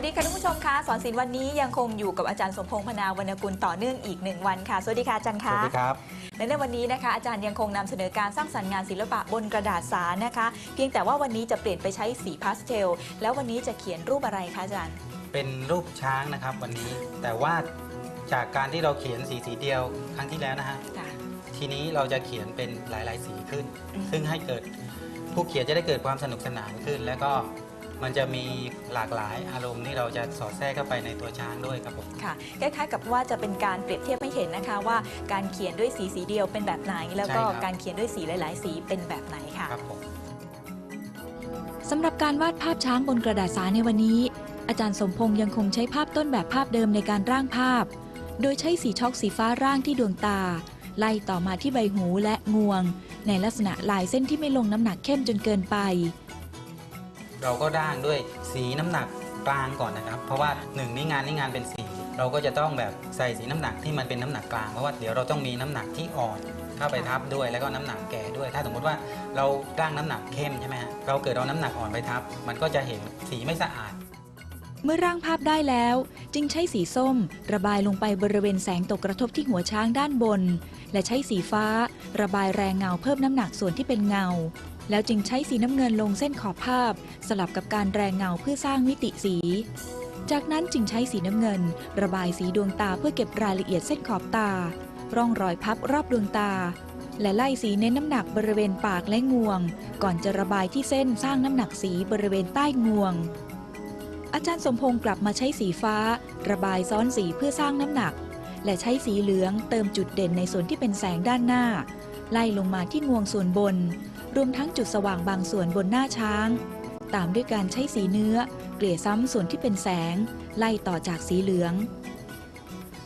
วัสดีค่ะท่านผู้ชมคะสอนศิลป์วันนี้ยังคงอยู่กับอาจารย์สมพงษ์พนาวรรณกุลต่อเนื่องอีกหนึ่งวันค่ะ สวัสดีค่ะอาจารย์สคะวัสดีครับ และในวันนี้นะคะอาจารย์ยังคงนำเสนอการสร้างสรรค์งานศิลปะบนกระดาษสารนะคะ เพียงแต่ว่าวันนี้จะเปลี่ยนไปใช้สีพาสเทล แล้ววันนี้จะเขียนรูปอะไรคะอาจารย์ เป็นรูปช้างนะครับวันนี้ แต่ว่าจากการที่เราเขียนสีสีเดียวครั้งที่แล้วนะฮะค่ะทีนี้เราจะเขียนเป็นหลาย ๆ สีขึ้นอืมซึ่งให้เกิดผู้เขียนจะได้เกิดความสนุกสนานขึ้น แล้วก็ มันจะมีหลากหลายอารมณ์ที่เราจะสอดแทรกเข้าไปในตัวช้างด้วยครับผม ค่ะคล้ายๆกับว่าจะเป็นการเปรียบเทียบให้เห็นนะคะว่าการเขียนด้วยสีสีเดียวเป็นแบบไหน แล้วก็ใช่ครับ การเขียนด้วยสีหลาย ๆ สีเป็นแบบไหนค่ะ ครับผม สำหรับการวาดภาพช้างบนกระดาษสารในวันนี้ อาจารย์สมพงษ์ยังคงใช้ภาพต้นแบบภาพเดิมในการร่างภาพ โดยใช้สีช็อกสีฟ้าร่างที่ดวงตา ไล่ต่อมาที่ใบหูและงวง ในลักษณะลายเส้นที่ไม่ลงน้ำหนักเข้มจนเกินไป เราก็ร่างด้วยสีน้ำหนักกลางก่อนนะครับ เพราะว่าหนึ่งนี่งานนี่งานเป็นสี เราก็จะต้องแบบใส่สีน้ำหนักที่มันเป็นน้ำหนักกลางเพราะว่าเดี๋ยวเราต้องมีน้ำหนักที่อ่อนเข้าไปทับด้วย แล้วก็น้ำหนักแก่ด้วย ถ้าสมมติว่าเราร่างน้ำหนักเข้มใช่ไหมฮะเราเกิดเอาน้ำหนักอ่อนไปทับ มันก็จะเห็นสีไม่สะอาด เมื่อร่างภาพได้แล้ว จึงใช้สีส้ม ระบายลงไปบริเวณแสงตกกระทบที่หัวช้างด้านบน และใช้สีฟ้า ระบายแรงเงาเพิ่มน้ำหนักส่วนที่เป็นเงาแล้วจึงใช้สีน้ำเงินลงเส้นขอบภาพ สลับกับการแรงเงาเพื่อสร้างมิติสี จากนั้นจึงใช้สีน้ำเงิน ระบายสีดวงตาเพื่อเก็บรายละเอียดเส้นขอบตา ร่องรอยพับรอบดวงตา และไล่สีเน้นน้ำหนักบริเวณปากและงวง ก่อนจะระบายที่เส้นสร้างน้ำหนักสีบริเวณใต้งวง อาจารย์สมพงศ์กลับมาใช้สีฟ้า ระบายซ้อนสีเพื่อสร้างน้ำหนัก และใช้สีเหลืองเติมจุดเด่นในส่วนที่เป็นแสงด้านหน้า ไล่ลงมาที่งวงส่วนบน รวมทั้งจุดสว่างบางส่วนบนหน้าช้าง ตามด้วยการใช้สีเนื้อ เกลี่ยซ้ำส่วนที่เป็นแสง ไล่ต่อจากสีเหลือง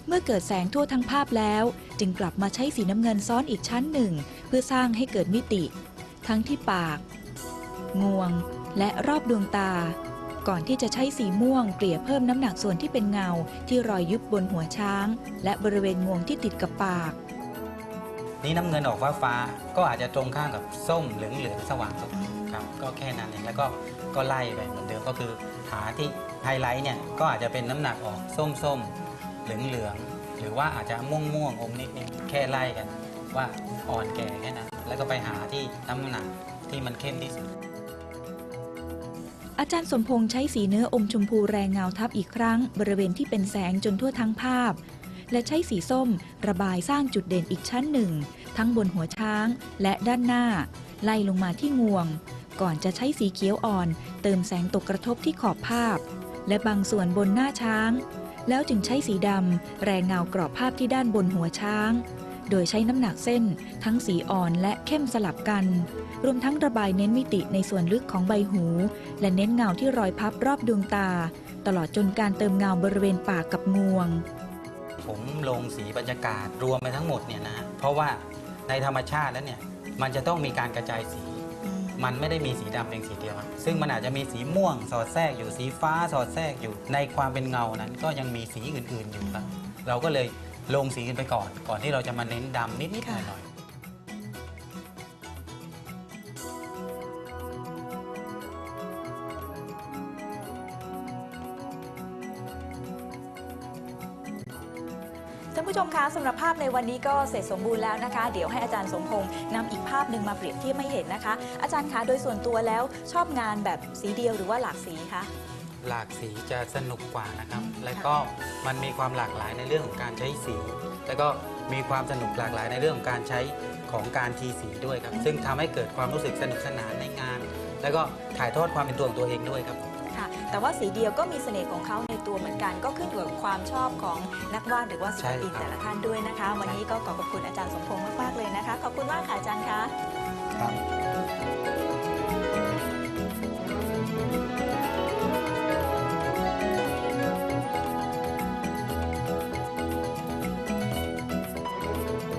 เมื่อเกิดแสงทั่วทั้งภาพแล้ว จึงกลับมาใช้สีน้ำเงินซ้อนอีกชั้นหนึ่ง เพื่อสร้างให้เกิดมิติ ทั้งที่ปาก งวง และรอบดวงตา ก่อนที่จะใช้สีม่วง เกลี่ยเพิ่มน้ำหนักส่วนที่เป็นเงาที่รอยยุบบนหัวช้าง และบริเวณงวงที่ติดกับปาก นี่น้ำเงินออกฟ้าฟ้าๆก็อาจจะตรงข้ามกับส้มเหลืองเหลืองๆสว่างสว่างครับก็แค่นั้นเองแล้วก็ก็ไล่ไปเหมือนเดิมก็คือหาที่ไฮไลท์เนี่ยก็อาจจะเป็นน้ำหนักออกส้มส้มเหลืองเหลืองๆหรือว่าอาจจะม่วงม่วงๆอมนิดนิดแค่ไล่กัน ว่าอ่อนแก่แค่นั้นแล้วก็ไปหาที่น้ำหนักที่มันเข้มที่สุดอาจารย์สมพงษ์ใช้สีเนื้ออมชมพูแรงเงาทับอีกครั้ง บริเวณที่เป็นแสงจนทั่วทั้งภาพ และใช้สีส้ม ระบายสร้างจุดเด่นอีกชั้นหนึ่ง ทั้งบนหัวช้างและด้านหน้า ไล่ลงมาที่งวง ก่อนจะใช้สีเขียวอ่อน เติมแสงตกกระทบที่ขอบภาพ และบางส่วนบนหน้าช้าง แล้วจึงใช้สีดำแรงเงากรอบภาพที่ด้านบนหัวช้าง โดยใช้น้ำหนักเส้น ทั้งสีอ่อนและเข้มสลับกันรวมทั้งระบายเน้นมิติในส่วนลึกของใบหู และเน้นเงาที่รอยพับรอบดวงตา ตลอดจนการเติมเงาบริเวณปากกับงวง มลงสีบรรยากาศรวมไปทั้งหมดเนี่ยนะเพราะว่าในธรรมชาติแล้วเนี่ยมันจะต้องมีการกระจายสี มันไม่ได้มีสีดำเพียงสีเดียว ซึ่งมันอาจจะมีสีม่วง สอดแทรกอยู่สีฟ้าสอดแทรกอยู่ ในความเป็นเงานั้นก็ยังมีสีอื่นๆอยู่ครับเราก็เลยลงสีกันไปก่อน ก่อนที่เราจะมาเน้นดำนิดๆหค่ะน่อยๆ ท่านผู้ชมคะสำหรับภาพในวันนี้ก็เสร็จสมบูรณ์แล้วนะคะ เดี๋ยวให้อาจารย์สมพงษ์นำอีกภาพหนึ่งมาเปรียบเทียบให้เห็นนะคะ อาจารย์คะโดยส่วนตัวแล้วชอบงานแบบสีเดียวหรือว่าหลากสีคะหลากสีจะสนุกกว่านะครับ แล้วก็มันมีความหลากหลายในเรื่องของการใช้สี แล้วก็มีความสนุกหลากหลายในเรื่องของการใช้ของการทีสีด้วยครับ ซึ่งทำให้เกิดความรู้สึกสนุกสนานในงาน แล้วก็ถ่ายทอดความเป็นตัวของตัวเองด้วยครับ ค่ะ แต่ว่าสีเดียวก็มีเสน่ห์ของเขาในตัวเหมือนกัน ก็ขึ้นอยู่กับความชอบของนักวาดหรือว่าศิลปินแต่ละท่านด้วยนะคะ วันนี้ก็ขอขอบคุณอาจารย์สมพงษ์มากๆเลยนะคะ ขอบคุณมากค่ะอาจารย์คะครับ